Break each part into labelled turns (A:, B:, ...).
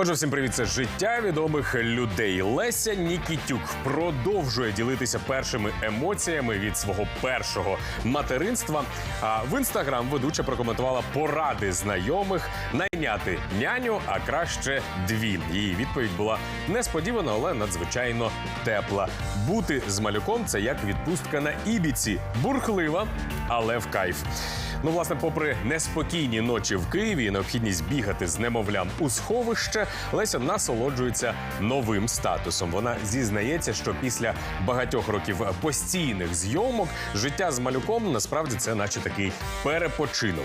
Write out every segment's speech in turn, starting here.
A: Отже, всім привіт, це життя відомих людей. Леся Нікітюк продовжує ділитися першими емоціями від свого першого материнства. А в інстаграм ведуча прокоментувала поради знайомих найняти няню, а краще дві. Її відповідь була несподівана, але надзвичайно тепла. Бути з малюком це як відпустка на ібіці, бурхлива, але в кайф. Ну, власне, попри неспокійні ночі в Києві і необхідність бігати з немовлям у сховище, Леся насолоджується новим статусом. Вона зізнається, що після багатьох років постійних зйомок життя з малюком насправді це, наче такий перепочинок.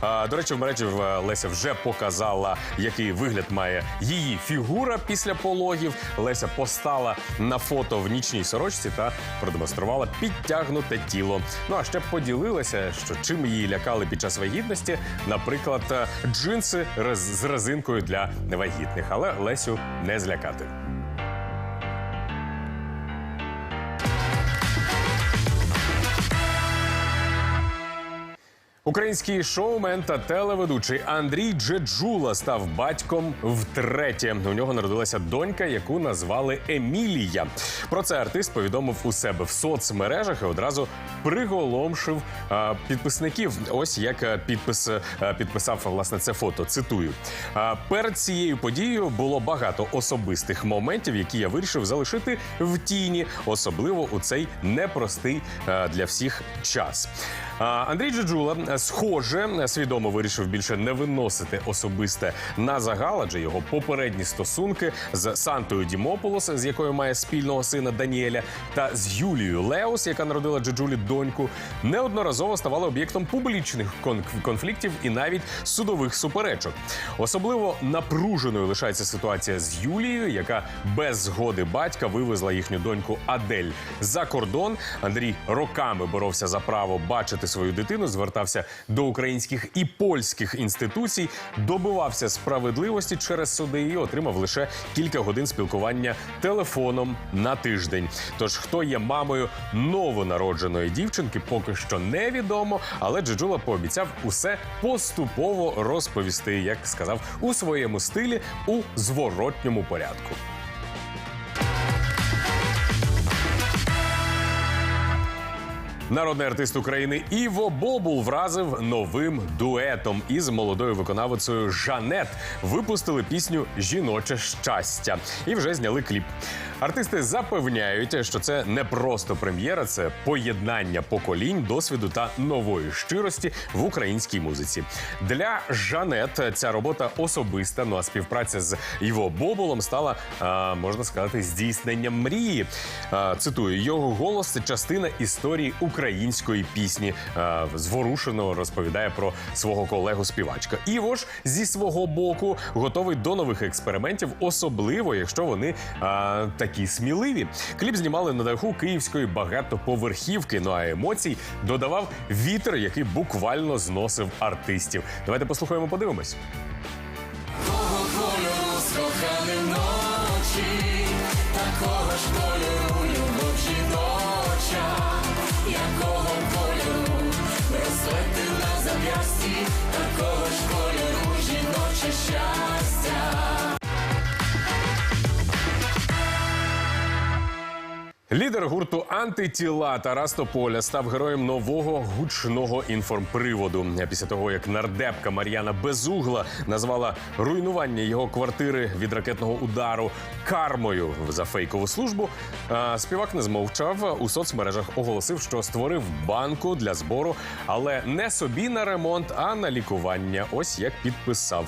A: А, до речі, в мережі Леся вже показала, який вигляд має її фігура після пологів. Леся постала на фото в нічній сорочці та продемонструвала підтягнуте тіло. Ну а ще поділилася, що чим її лякали під час вагітності, наприклад, е, джинси з резинкою для невагітних. Але Лесю не злякати. Український шоумен та телеведучий Андрій Джеджула став батьком втретє. У нього народилася донька, яку назвали Емілія. Про це артист повідомив у себе в соцмережах і одразу приголомшив а, підписників. Ось як підпис а, підписав власне це фото. Цитую: а, перед цією подією було багато особистих моментів, які я вирішив залишити в тіні, особливо у цей непростий а, для всіх час. А, Андрій Джеджула, схоже, свідомо вирішив більше не виносити особисте на загал, адже його попередні стосунки з Сантою Дімополос, з якою має спільного сина Даніеля, та з Юлією Леос, яка народила Джеджулі доньку, неодноразово ставали об'єктом публічних кон- конфліктів і навіть судових суперечок. Особливо напруженою лишається ситуація з Юлією, яка без згоди батька вивезла їхню доньку Адель за кордон. Андрій роками боровся за право бачити свою дитину, звертався до українських і польських інституцій, добивався справедливості через суди і отримав лише кілька годин спілкування телефоном на тиждень. Тож, хто є мамою новонародженої дівчинки, поки що невідомо, але Джеджула пообіцяв усе поступово розповісти, як сказав у своєму стилі у зворотньому порядку. Народний артист України Іво Бобул вразив новим дуетом із молодою виконавицею Жанет. Випустили пісню Жіноче щастя і вже зняли кліп. Артисти запевняють, що це не просто прем'єра, це поєднання поколінь, досвіду та нової щирості в українській музиці. Для Жанет ця робота особиста. Ну а співпраця з Іво Бобулом стала, можна сказати, здійсненням мрії. Цитую, його голос це частина історії української пісні. А, Зворушено розповідає про свого колегу співачка. Іво ж зі свого боку готовий до нових експериментів, особливо якщо вони а, такі сміливі. Кліп знімали на даху київської багатоповерхівки. Ну а емоцій додавав вітер, який буквально зносив артистів. Давайте послухаємо, подивимось.
B: такого ж кольору жіноче щастя.
A: Лідер гурту антитіла Тарас Тополя став героєм нового гучного інформприводу. Після того, як нардепка Мар'яна Безугла назвала руйнування його квартири від ракетного удару кармою за фейкову службу. Співак не змовчав у соцмережах. Оголосив, що створив банку для збору, але не собі на ремонт, а на лікування. Ось як підписав.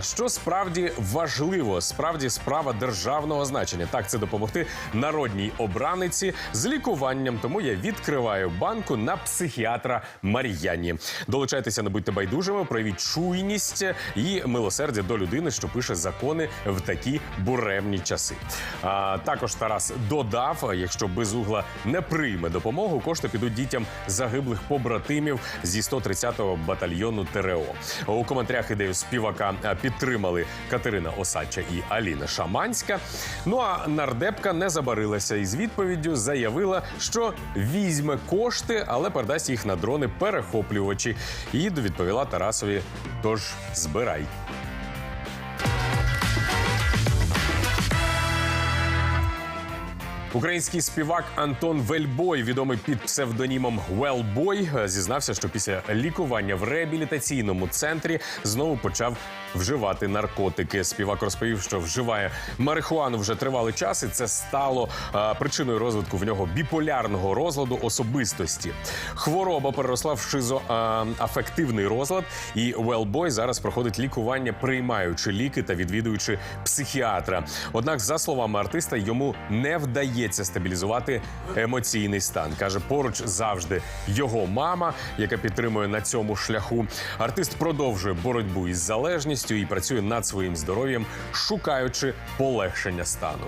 A: Що справді важливо, справді справа державного значення. Так, це допомогти народній обранці раниці з лікуванням. Тому я відкриваю банку на психіатра Мар'яні. Долучайтеся, не будьте байдужими, проявіть чуйність і милосердя до людини, що пише закони в такі буремні часи. А також Тарас додав: якщо безугла не прийме допомогу, кошти підуть дітям загиблих побратимів зі 130-го батальйону ТРО. У коментарях ідею співака підтримали Катерина Осадча і Аліна Шаманська. Ну а нардепка не забарилася із відповіддю заявила, що візьме кошти, але передасть їх на дрони перехоплювачі. І відповіла Тарасові: тож збирай. Український співак Антон Вельбой, відомий під псевдонімом Велбой, зізнався, що після лікування в реабілітаційному центрі знову почав вживати наркотики. Співак розповів, що вживає марихуану вже тривалий час, і це стало а, причиною розвитку в нього біполярного розладу особистості. Хвороба переросла в шизоафективний розлад, і Велбой зараз проходить лікування, приймаючи ліки та відвідуючи психіатра. Однак, за словами артиста, йому не вдається стабілізувати емоційний стан. каже, поруч завжди його мама, яка підтримує на цьому шляху. Артист продовжує боротьбу із залежністю і працює над своїм здоров'ям, шукаючи полегшення стану.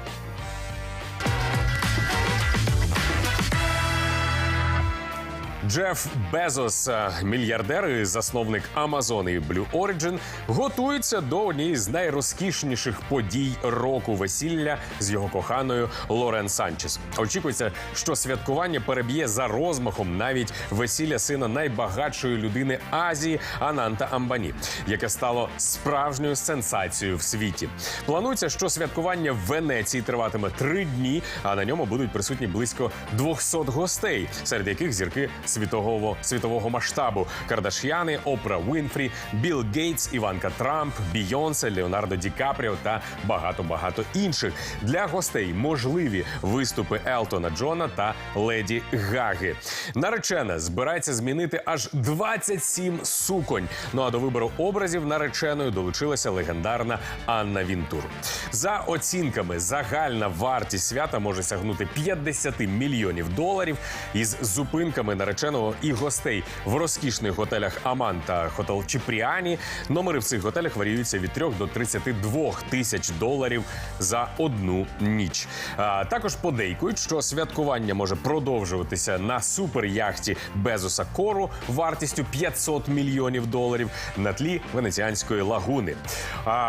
A: Джеф Безос, е, мільярдер і засновник Amazon і Blue Origin, готується до однієї з найрозкішніших подій року весілля з його коханою Лорен Санчес. Очікується, що святкування переб'є за розмахом навіть весілля сина найбагатшої людини Азії Ананта Амбані, яке стало справжньою сенсацією в світі. Планується, що святкування в Венеції триватиме три дні, а на ньому будуть присутні близько 200 гостей, серед яких зірки світового світового масштабу: Кардаш'яни, Опра Уінфрі, Білл Гейтс, Іванка Трамп, Бійонсе, Леонардо Ді Капріо та багато багато інших. Для гостей можливі виступи Елтона Джона та Леді Гаги. Наречена збирається змінити аж 27 суконь. Ну а до вибору образів нареченою долучилася легендарна Анна Вінтур. За оцінками, загальна вартість свята може сягнути 50 мільйонів доларів із зупинками нареченого і гостей в розкішних готелях Аман та Хотел Чіпріані. Номери в цих готелях варіюються від 3 до 32 тисяч доларів за одну ніч. Також подейкують, що святкування може продовжуватися на суперяхті Безоса Кору вартістю 500 мільйонів доларів на тлі венеціанської лагуни.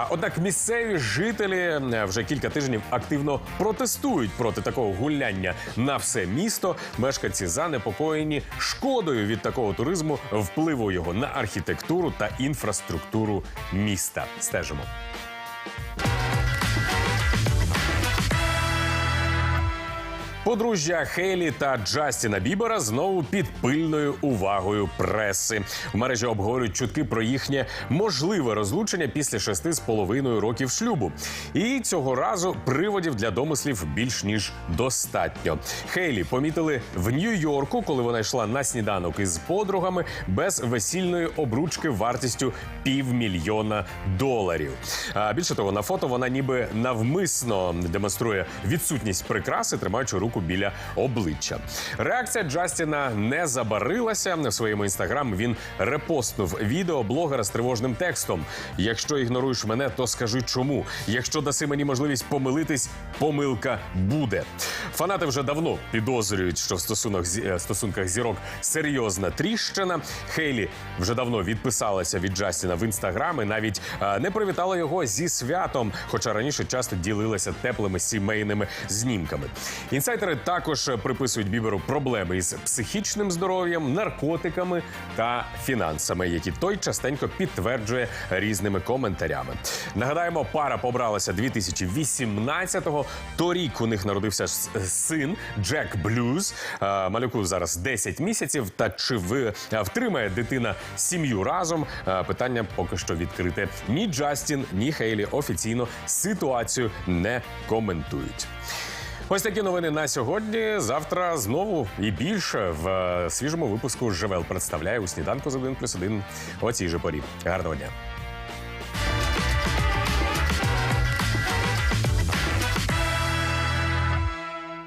A: Однак місцеві жителі е, вже кілька тижнів активно протестують проти такого гуляння на все місто. Мешканці занепокоєні шкодою від такого туризму, впливу його на архітектуру та інфраструктуру міста. Стежимо. Подружжя Хейлі та Джастіна Бібера знову під пильною увагою преси. В мережі обговорюють чутки про їхнє можливе розлучення після шести з половиною років шлюбу. І цього разу приводів для домислів більш ніж достатньо. Хейлі помітили в Нью-Йорку, коли вона йшла на сніданок із подругами без весільної обручки вартістю півмільйона доларів. А більше того, на фото вона ніби навмисно демонструє відсутність прикраси, тримаючи руку біля обличчя. Реакція Джастіна не забарилася. В своєму інстаграм він репостнув відео блогера з тривожним текстом: Якщо ігноруєш мене, то скажи чому. Якщо даси мені можливість помилитись, помилка буде. Фанати вже давно підозрюють, що в стосунок е, стосунках зірок серйозна тріщина. Хейлі вже давно відписалася від Джастіна в інстаграм і навіть е, не привітала його зі святом, хоча раніше часто ділилася теплими сімейними знімками. Інсайдери також приписують Біберу проблеми із психічним здоров'ям, наркотиками та фінансами, які той частенько підтверджує різними коментарями. Нагадаємо, пара побралася 2018-го. Торік у них народився син Джек Блюз. Е, Малюку зараз 10 місяців. Та чи ви е, втримає дитина сім'ю разом? Е, Питання поки що відкрите. Ні Джастін, ні Хейлі офіційно ситуацію не коментують. Ось такі новини на сьогодні. Завтра знову і більше в е, свіжому випуску Живел представляє у сніданку з 1 плюс 1 о цій же порі. Гарного дня.